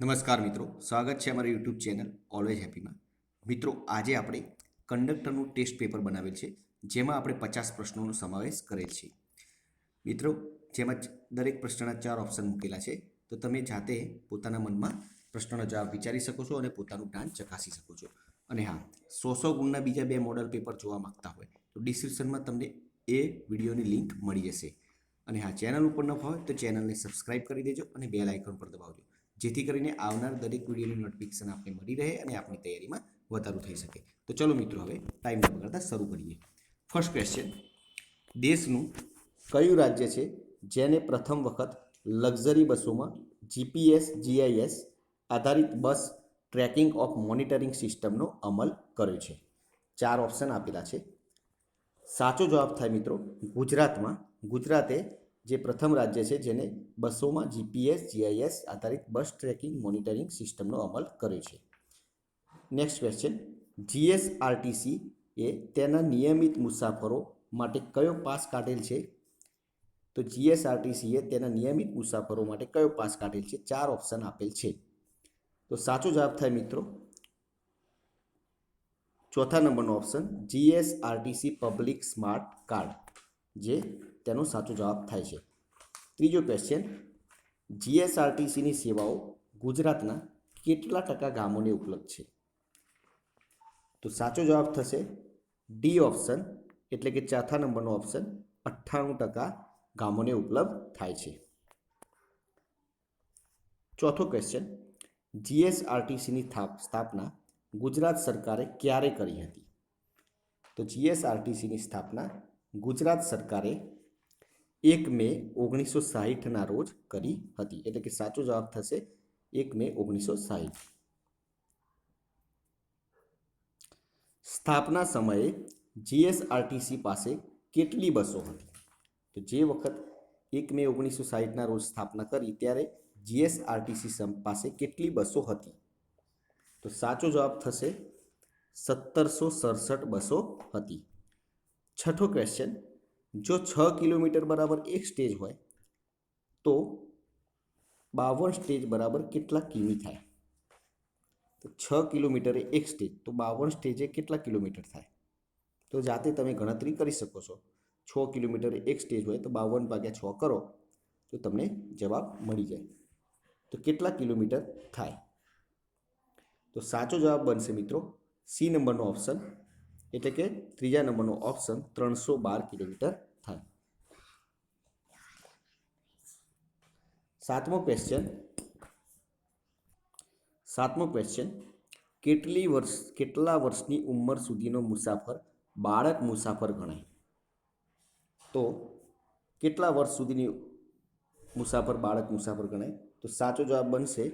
નમસ્કાર મિત્રો, સ્વાગત છે અમારી યુટ્યુબ ચેનલ ઓલવેઝ હેપીમાં મિત્રો, આજે આપણે કંડક્ટરનું ટેસ્ટ પેપર બનાવેલ છે, જેમાં આપણે પચાસ પ્રશ્નોનો સમાવેશ કરેલ છે. મિત્રો, જેમાં દરેક પ્રશ્નના ચાર ઓપ્શન મૂકેલા છે, તો તમે જાતે પોતાના મનમાં પ્રશ્નનો જવાબ વિચારી શકો છો અને પોતાનું જ્ઞાન ચકાસી શકો છો. અને હા, સો સો ગુણના બીજા બે મોડલ પેપર જોવા માંગતા હોય, તો ડિસ્ક્રિપ્શનમાં તમને એ વિડીયોની લિંક મળી જશે. અને હા ચેનલ ઉપર ન હોય તો ચેનલને સબસ્ક્રાઈબ કરી દેજો અને બેલ આઇકન પર દબાવજો. જેથી કરીને આવનાર દરેક વિડીયોની નોટિફિકેશન આપને મળી રહે અને આપણી તૈયારીમાં વધારો થઈ શકે. તો ચલો મિત્રો હવે ટાઈમ ન બગાડતા શરૂ કરીએ. ફર્સ્ટ ક્વેશ્ચન દેશનું કયું રાજ્ય છે જેને પ્રથમ વખત લક્ઝરી બસોમાં જીપીએસ જીઆઈએસ આધારિત બસ ટ્રેકિંગ ઓફ મોનિટરિંગ સિસ્ટમનો અમલ કર્યો છે? ચાર ઓપ્શન આપેલા છે. સાચો જવાબ થાય મિત્રો ગુજરાતમાં. ગુજરાતે જે પ્રથમ રાજ્ય છે જેને બસોમાં જીપીએસ જીઆઈએસ આધારિત બસ ટ્રેકિંગ મોનિટરિંગ સિસ્ટમનો અમલ કર્યો છે. નેક્સ્ટ ક્વેશ્ચન જીએસઆરટીસી એ તેના નિયમિત મુસાફરો માટે કયો પાસ કાઢેલ છે? તો જીએસઆરટીસીએ તેના નિયમિત મુસાફરો માટે કયો પાસ કાઢેલ છે? ચાર ઓપ્શન આપેલ છે. તો સાચો જવાબ થાય મિત્રો. ચોથા નંબરનો option G S R T C public smart card જે તેનો સાચો જવાબ થાય છે. ત્રીજો ક્વેશ્ચન જીએસઆરટીસીની સેવાઓ ગુજરાતના કેટલા ટકા ગામોને ઉપલબ્ધ છે? તો સાચો જવાબ થશે ડી ઓપ્શન એટલે કે ચોથા નંબરનો ઓપ્શન અઠ્ઠાણું ટકા ગામોને ઉપલબ્ધ થાય છે. ચોથો ક્વેશ્ચન જીએસઆરટીસીની સ્થાપના ગુજરાત સરકારે ક્યારે કરી હતી? તો જીએસઆરટીસીની સ્થાપના ગુજરાત સરકારે એક મે ઓગણીસો સાહીઠના રોજ કરી હતી. એટલે કે સાચો જવાબ થશે એક મે ઓગણીસો સાહીઠ સ્થાપના સમયે જીએસઆરટીસી પાસે કેટલી બસો હતી? તો જે વખત એક મે ઓગણીસો સાહીઠના રોજ સ્થાપના કરી ત્યારે જીએસઆરટીસી પાસે કેટલી બસો હતી? તો સાચો જવાબ થશે સત્તરસો સડસઠ બસો હતી. છઠ્ઠો ક્વેશ્ચન જો છ કિલોમીટર બરાબર એક સ્ટેજ હોય, તો બાવન સ્ટેજ બરાબર કેટલા કિમી થાય? તો છ કિલોમીટરે એક સ્ટેજ, તો બાવન સ્ટેજે કેટલા કિલોમીટર થાય? તો જાતે તમે ગણતરી કરી શકો છો. છ કિલોમીટરે એક સ્ટેજ હોય, તો બાવન ભાગ્યા છ કરો, તો તમને જવાબ મળી જાય. તો કેટલા કિલોમીટર થાય? તો સાચો જવાબ બનશે મિત્રો, સી નંબરનો ઓપ્શન, એટલે કે ત્રીજા નંબરનો ઓપ્શન, ત્રણસો બાર કિલોમીટર થાય સાતમો ક્વેશ્ચન સાતમો ક્વેશ્ચન કેટલી વર્ષ, કેટલા વર્ષની ઉંમર સુધીનો મુસાફર, બાળક મુસાફર ગણાય? તો કેટલા વર્ષ સુધીની મુસાફર, બાળક મુસાફર ગણાય? તો સાચો જવાબ બનશે,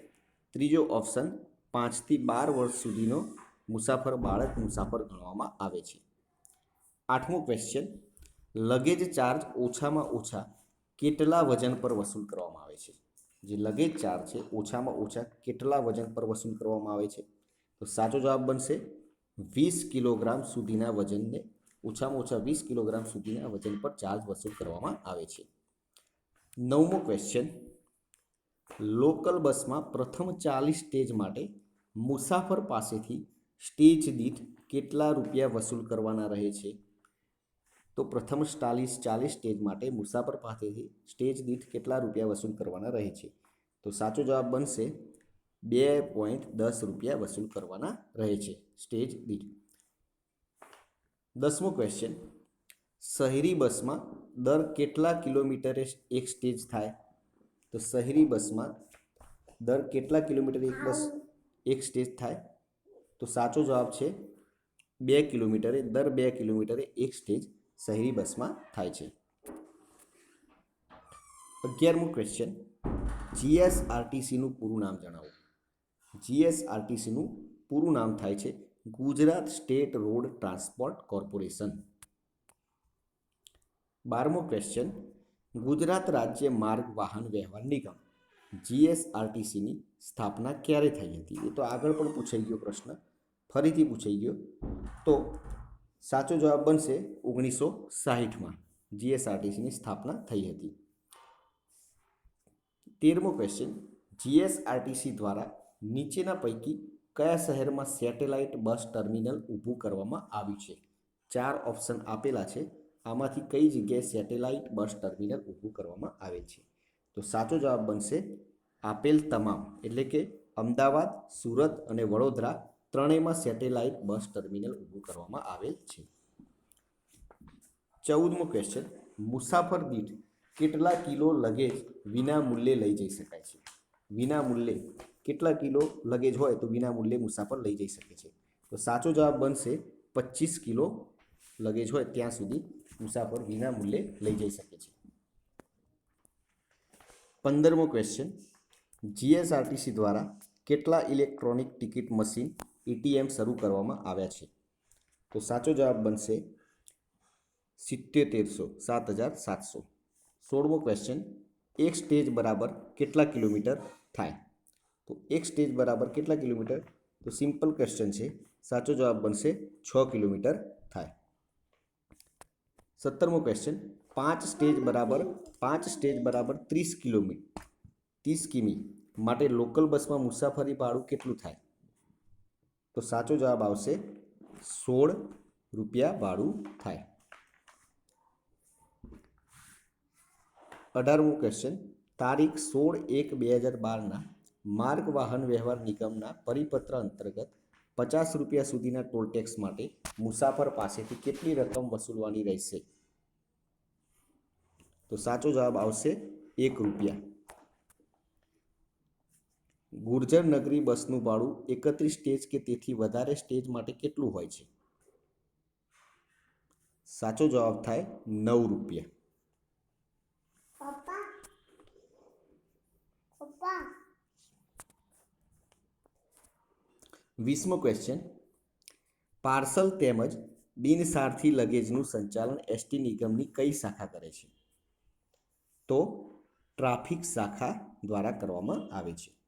ત્રીજો ઓપ્શન પાંચથી બાર વર્ષ સુધીનો મુસાફર, બાળક મુસાફર ગણવામાં આવે છે. આઠમો ક્વેશ્ચન લગેજ ચાર્જ ઓછામાં ઓછા કેટલા વજન પર વસૂલ કરવામાં આવે છે? જે લગેજ ચાર્જ છે, ઓછામાં ઓછા કેટલા વજન પર વસૂલ કરવામાં આવે છે? તો સાચો જવાબ બનશે, વીસ કિલોગ્રામ સુધીના વજનને, ઓછામાં ઓછા વીસ કિલોગ્રામ સુધીના વજન પર ચાર્જ વસૂલ કરવામાં આવે છે. નવમો ક્વેશ્ચન લોકલ બસમાં પ્રથમ ચાલીસ સ્ટેજ માટે મુસાફર પાસેથી સ્ટેજ દીઠ કેટલા રૂપિયા વસૂલ કરવાના રહે છે? તો પ્રથમ ચાલીસ ચાલીસ સ્ટેજ માટે મુસાફર પાસેથી સ્ટેજ દીઠ કેટલા રૂપિયા વસૂલ કરવાના રહે છે? તો સાચો જવાબ બનશે બે પોઈન્ટ દસ રૂપિયા વસૂલ કરવાના રહે છે સ્ટેજ દીઠ. દસમો ક્વેશ્ચન શહેરી બસમાં દર કેટલા કિલોમીટરે એક સ્ટેજ થાય? તો શહેરી બસમાં દર કેટલા કિલોમીટર એક બસ એક સ્ટેજ થાય? તો સાચો જવાબ છે બે કિલોમીટરે, દર બે કિલોમીટરે એક સ્ટેજ શહેરી બસમાં થાય છે. અગિયારમું ક્વેશ્ચન જીએસઆરટીસીનું પૂરું નામ જણાવો. જીએસઆરટીસીનું પૂરું નામ થાય છે Gujarat state road transport corporation. બારમો question Gujarat રાજ્ય માર્ગ વાહન વ્યવહાર નિગમ. જીએસઆરટીસીની સ્થાપના ક્યારે થઈ હતી? એ તો આગળ પણ પૂછાઈ ગયો પ્રશ્ન. ફરીથી પૂછાઈ ગયો. તો સાચો જવાબ બનશે ઓગણીસો સાહીઠમાં. જીએસઆરટીસીની સ્થાપના થઈ હતી. તેરમો ક્વેશ્ચન જીએસઆરટીસી દ્વારા નીચેના પૈકી કયા શહેરમાં સેટેલાઇટ બસ ટર્મિનલ ઊભું કરવામાં આવ્યું છે? ચાર ઓપ્શન આપેલા છે. આમાંથી કઈ જગ્યાએ સેટેલાઇટ બસ ટર્મિનલ ઊભું કરવામાં આવે છે? તો સાચો જવાબ બનશે આપેલ તમામ. એટલે કે અમદાવાદ, સુરત અને વડોદરા ત્રણેયમાં સેટેલાઇટ બસ ટર્મિનલ ઊભું કરવામાં આવેલ છે. ચૌદમો ક્વેશ્ચન મુસાફર દીઠ કેટલા કિલો લગેજ વિના મૂલ્યે લઈ જઈ શકાય છે? વિના મૂલ્યે કેટલા કિલો લગેજ હોય તો વિના મૂલ્યે મુસાફર લઈ જઈ શકે છે. તો સાચો જવાબ બનશે પચીસ કિલો લગેજ હોય ત્યાં સુધી મુસાફર વિના મૂલ્યે લઈ જઈ શકે છે. પંદરમો ક્વેશ્ચન જીએસઆરટીસી દ્વારા કેટલા ઇલેક્ટ્રોનિક ટિકિટ મશીન એટીએમ શરૂ કરવામાં આવ્યા છે. તો સાચો જવાબ બનશે સિત્તેતેરસો સાત હજાર સાતસો. સોળમો ક્વેશ્ચન એક સ્ટેજ બરાબર કેટલા કિલોમીટર થાય? તો એક સ્ટેજ બરાબર કેટલા કિલોમીટર? તો સિમ્પલ ક્વેશ્ચન છે. સાચો જવાબ બનશે છ કિલોમીટર થાય. સત્તરમો ક્વેશ્ચન પાંચ સ્ટેજ બરાબર, પાંચ સ્ટેજ બરાબર ત્રીસ કિલોમીટર ત્રીસ કિમી. માટે લોકલ બસમાં મુસાફરી ભાડું કેટલું થાય? તો સાચો જવાબ આવશે સોળ રૂપિયા ભાડું થાય. અઢારમું ક્વેશ્ચન તારીખ સોળ એક બે હજાર બારના માર્ગ વાહન વ્યવહાર નિગમના પરિપત્ર અંતર્ગત પચાસ રૂપિયા સુધીના ટોલટેક્સ માટે મુસાફર પાસેથી કેટલી રકમ વસૂલવાની રહેશે? તો સાચો જવાબ આવશે એક રૂપિયા. ગુર્જર નગરી બસનું ભાડું એકત્રીસ સ્ટેજ કે તેથી વધારે સ્ટેજ માટે કેટલું હોય છે? સાચો જવાબ થાય નવ રૂપિયા. વીસમો ક્વેશ્ચન પાર્સલ તેમજ બિનસારથી લગેજનું સંચાલન એસટી નિગમની કઈ શાખા કરે છે? તો ટ્રાફિક શાખા દ્વારા કરવામાં આવે છે.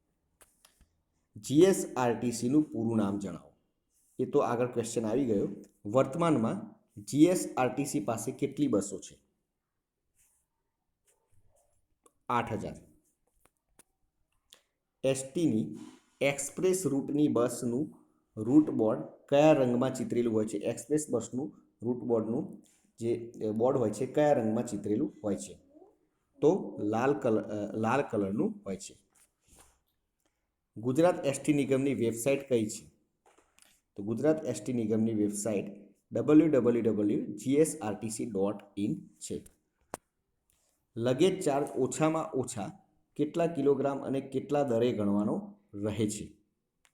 જીએસઆરટીસીનું પૂરું નામ જણાવો. એ તો આગળ ક્વેશ્ચન આવી ગયો. વર્તમાનમાં જીએસઆરટીસી પાસે કેટલી બસો છે? આઠ હજાર. એસટીની એક્સપ્રેસ રૂટની બસનું રૂટ બોર્ડ કયા રંગમાં ચિતરેલું હોય છે? એક્સપ્રેસ બસનું રૂટ બોર્ડનું જે બોર્ડ હોય છે, કયા રંગમાં ચિતરેલું હોય છે? તો લાલ કલર લાલ કલરનું હોય છે. ગુજરાત એસટી નિગમની વેબસાઇટ કઈ છે? તો ગુજરાત એસટી નિગમની website W W W GSRTC dot in છે. લગેજ ચાર્જ ઓછામાં ઓછા કેટલા કિલોગ્રામ અને કેટલા દરે ગણવાનો રહે છે?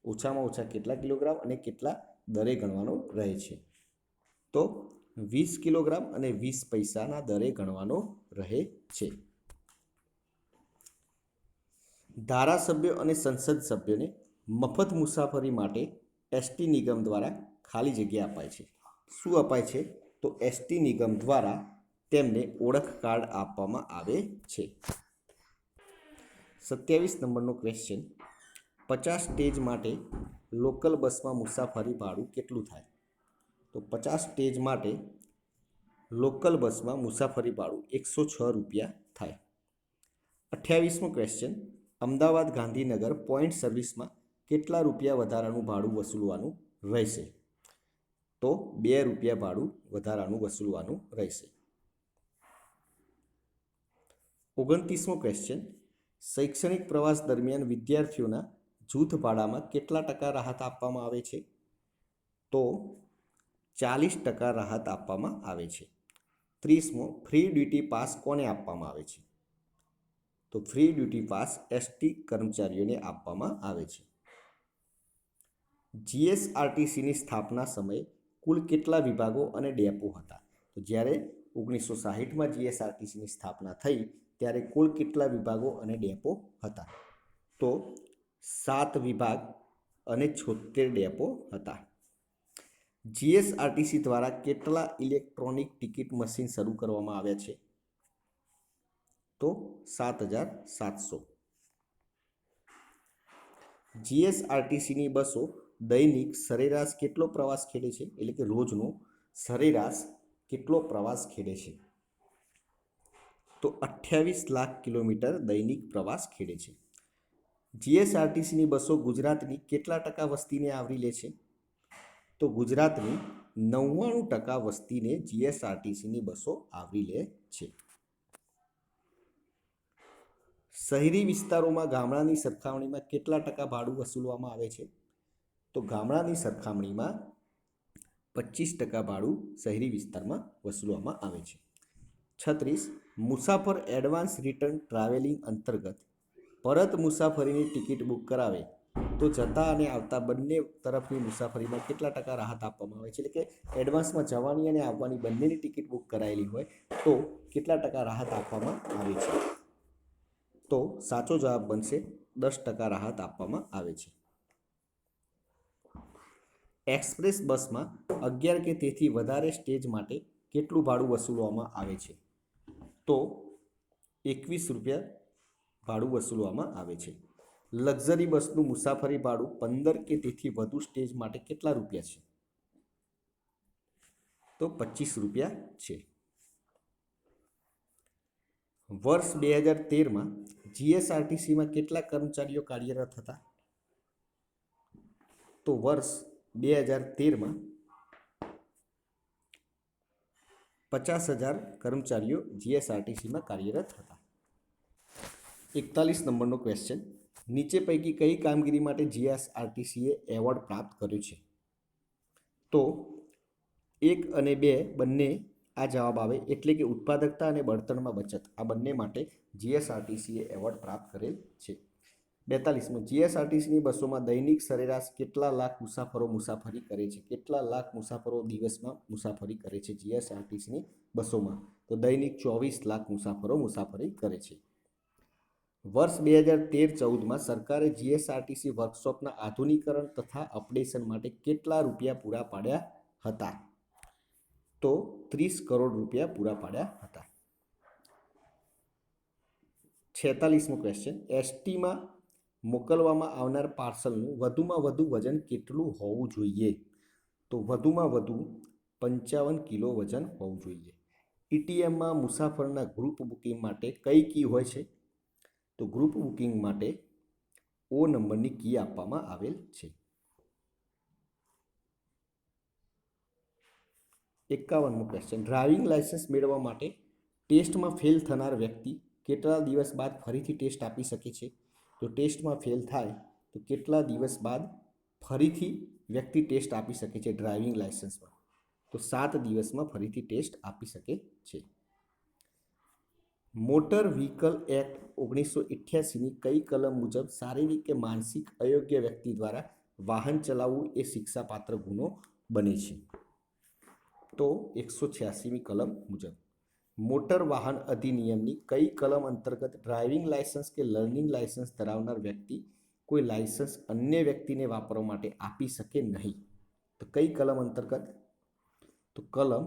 ઓછામાં ઓછા કેટલા કિલોગ્રામ અને કેટલા દરે ગણવાનો રહે છે? તો વીસ કિલોગ્રામ અને વીસ પૈસાના દરે ગણવાનો રહે છે. ધારાસભ્યો અને સંસદ સભ્યોને મફત મુસાફરી માટે એસટી નિગમ દ્વારા ખાલી જગ્યા અપાય છે. શું અપાય છે? તો એસટી નિગમ દ્વારા તેમને ઓળખ કાર્ડ આપવામાં આવે છે. સત્યાવીસ નંબરનો ક્વેશ્ચન પચાસ સ્ટેજ માટે લોકલ બસમાં મુસાફરી ભાડું કેટલું થાય? તો પચાસ સ્ટેજ માટે લોકલ બસમાં મુસાફરી ભાડું એકસો છ રૂપિયા થાય. અઠ્યાવીસમો ક્વેશ્ચન અમદાવાદ ગાંધીનગર પોઈન્ટ સર્વિસમાં કેટલા રૂપિયા વધારાનું ભાડું વસૂલવાનું રહેશે? તો બે રૂપિયા ભાડું વધારાનું વસૂલવાનું રહેશે. ઓગણત્રીસમો ક્વેશ્ચન શૈક્ષણિક પ્રવાસ દરમિયાન વિદ્યાર્થીઓના જૂથ ભાડામાં કેટલા ટકા રાહત આપવામાં આવે છે? તો ચાલીસ ટકા રાહત આપવામાં આવે છે. ત્રીસમો, ફ્રી ડ્યુટી પાસ કોને આપવામાં આવે છે? તો ફ્રી ડ્યુટી પાસ એસટી કર્મચારીઓને આપવામાં આવે છે. જીએસઆરટીસીની સ્થાપના સમયે કુલ કેટલા વિભાગો અને ડેપો હતા? તો જ્યારે ઓગણીસો સાહીઠમાં જીએસઆરટીસીની સ્થાપના થઈ, ત્યારે કુલ કેટલા વિભાગો અને ડેપો હતા? તો સાત વિભાગ અને છોતેર ડેપો હતા. જીએસઆરટીસી દ્વારા કેટલા ઇલેક્ટ્રોનિક ટિકિટ મશીન શરૂ કરવામાં આવ્યા છે? તો સાત હજાર સાતસો જીએસઆરટીસીની બસો દૈનિક સરેરાશ કેટલો પ્રવાસ ખેડે છે? એટલે કે રોજનો સરેરાશ કેટલો પ્રવાસ ખેડે છે? તો અઠ્યાવીસ લાખ કિલોમીટર દૈનિક પ્રવાસ ખેડે છે. જીએસઆરટીસીની બસો ગુજરાતની કેટલા ટકા વસ્તીને આવરી લે છે? તો ગુજરાતની નવ્વાણું ટકા વસ્તીને જીએસઆરટીસીની બસો આવરી લે છે. શહેરી વિસ્તારોમાં ગામડાની સરખામણીમાં કેટલા ટકા ભાડું વસૂલવામાં આવે છે? તો ગામડાની સરખામણીમાં પચીસ ટકા ભાડું શહેરી વિસ્તારમાં વસૂલવામાં આવે છે. છત્રીસ, મુસાફર એડવાન્સ રિટર્ન ટ્રાવેલિંગ અંતર્ગત પરત મુસાફરીની ટિકિટ બુક કરાવે તો જતા અને આવતા બંને તરફની મુસાફરીમાં કેટલા ટકા રાહત આપવામાં આવે છે? એટલે કે એડવાન્સમાં જવાની અને આવવાની બંનેની ટિકિટ બુક કરાયેલી હોય તો કેટલા ટકા રાહત આપવામાં આવે છે? તો સાચો જવાબ બનશે દસ ટકા રાહત આપવામાં આવે છે. એક્સપ્રેસ બસમાં અગિયાર કે તેથી વધારે સ્ટેજ માટે કેટલું ભાડું વસૂલવામાં આવે છે? તો એકવીસ રૂપિયા ભાડું વસૂલવામાં આવે છે. લક્ઝરી બસનું મુસાફરી ભાડું પંદર કે તેથી વધુ સ્ટેજ માટે કેટલા રૂપિયા છે? તો પચીસ રૂપિયા છે. વર્ષ બે હજાર તેરમાં જીએસઆરટીસીમાં કેટલા કર્મચારીઓ કાર્યરત હતા? તો વર્ષ બે હજાર તેરમાં પચાસ હજાર કર્મચારીઓ જીએસઆરટીસીમાં કાર્યરત હતા. એકતાલીસ નંબરનો ક્વેશ્ચન નીચે પૈકી કઈ કામગીરી માટે જીએસઆરટીસીએ એવોર્ડ પ્રાપ્ત કર્યો છે? તો એક અને બે બંને આ જવાબ આવે, એટલે કે ઉત્પાદકતા અને બળતણમાં બચત. આ બંને માટે જીએસઆરટીસીએ એવોર્ડ પ્રાપ્ત કરેલ છે. બેતાલીસમાં, જીએસઆરટીસીની બસોમાં દૈનિક સરેરાશ કેટલા લાખ મુસાફરો મુસાફરી કરે છે? કેટલા લાખ મુસાફરો દિવસમાં મુસાફરી કરે છે જીએસઆરટીસીની બસોમાં? તો દૈનિક ચોવીસ લાખ મુસાફરો મુસાફરી કરે છે. વર્ષ બે હજાર તેર ચૌદમાં સરકારે જીએસઆરટીસી વર્કશોપના આધુનિકરણ તથા અપડેશન માટે કેટલા રૂપિયા પૂરા પાડ્યા હતા? તો ત્રીસ કરોડ રૂપિયા પૂરા પાડ્યા હતા. છેતાલીસમો ક્વેશ્ચન એસટીમાં મોકલવામાં આવનાર પાર્સલનું વધુમાં વધુ વજન કેટલું હોવું જોઈએ? તો વધુમાં વધુ પંચાવન કિલો વજન હોવું જોઈએ. ઈટીએમમાં મુસાફરના ગ્રુપ બુકિંગ માટે કઈ કી હોય છે? તો ગ્રુપ બુકિંગ માટે ઓ નંબરની કી આપવામાં આવેલ છે. એકાવનમો ક્વેશ્ચન ડ્રાઇવિંગ લાઇસન્સ મેળવવા માટે ટેસ્ટમાં ફેલ થનાર વ્યક્તિ કેટલા દિવસ બાદ ફરીથી ટેસ્ટ આપી શકે છે? તો ટેસ્ટમાં ફેલ થાય, તો કેટલા દિવસ બાદ ફરીથી વ્યક્તિ ટેસ્ટ આપી શકે છે ડ્રાઇવિંગ લાઇસન્સમાં તો સાત દિવસમાં ફરીથી ટેસ્ટ આપી શકે છે. મોટર વ્હીકલ એક્ટ ઓગણીસો અઠ્યાસીની કઈ કલમ મુજબ શારીરિક કે માનસિક અયોગ્ય વ્યક્તિ દ્વારા વાહન ચલાવવું એ શિક્ષાપાત્ર ગુનો બને છે? તો એકસો છ્યાસીમી કલમ મુજબ. મોટર વાહન અધિનિયમની કઈ કલમ અંતર્ગત ડ્રાઇવિંગ લાયસન્સ કે લર્નિંગ લાયસન્સ ધરાવનાર વ્યક્તિ કોઈ લાયસન્સ અન્ય વ્યક્તિને વાપરવા માટે આપી શકે નહીં? તો કઈ કલમ અંતર્ગત? તો કલમ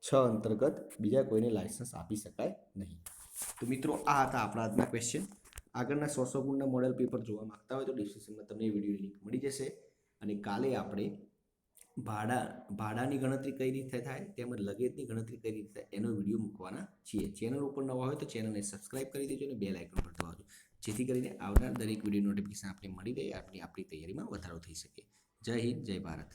છ અંતર્ગત બીજા કોઈને લાયસન્સ આપી શકાય નહીં. તો મિત્રો, આ હતા આપણા આજના ક્વેશ્ચન આગળના સો સો ગુણના મોડેલ પેપર જોવા માંગતા હોય તો ડિસ્ક્રિપ્શનમાં તમને વીડિયો લિંક મળી જશે. અને કાલે આપણે ભાડા, ભાડાની ગણતરી કઈ રીતે થાય તેમજ લગેજની ગણતરી કઈ રીતે એનો વીડિયો મૂકવાના છીએ. ચેનલ ઉપર નવા હોય તો ચેનલને સબસ્ક્રાઇબ કરી દેજો અને બે લાઇકન પર દબાવજો. જેથી કરીને આવનાર દરેક વીડિયો નોટિફિકેશન આપણે મળી રહે આપણી આપણી તૈયારીમાં વધારો થઈ શકે. જય હિન્દ, જય ભારત.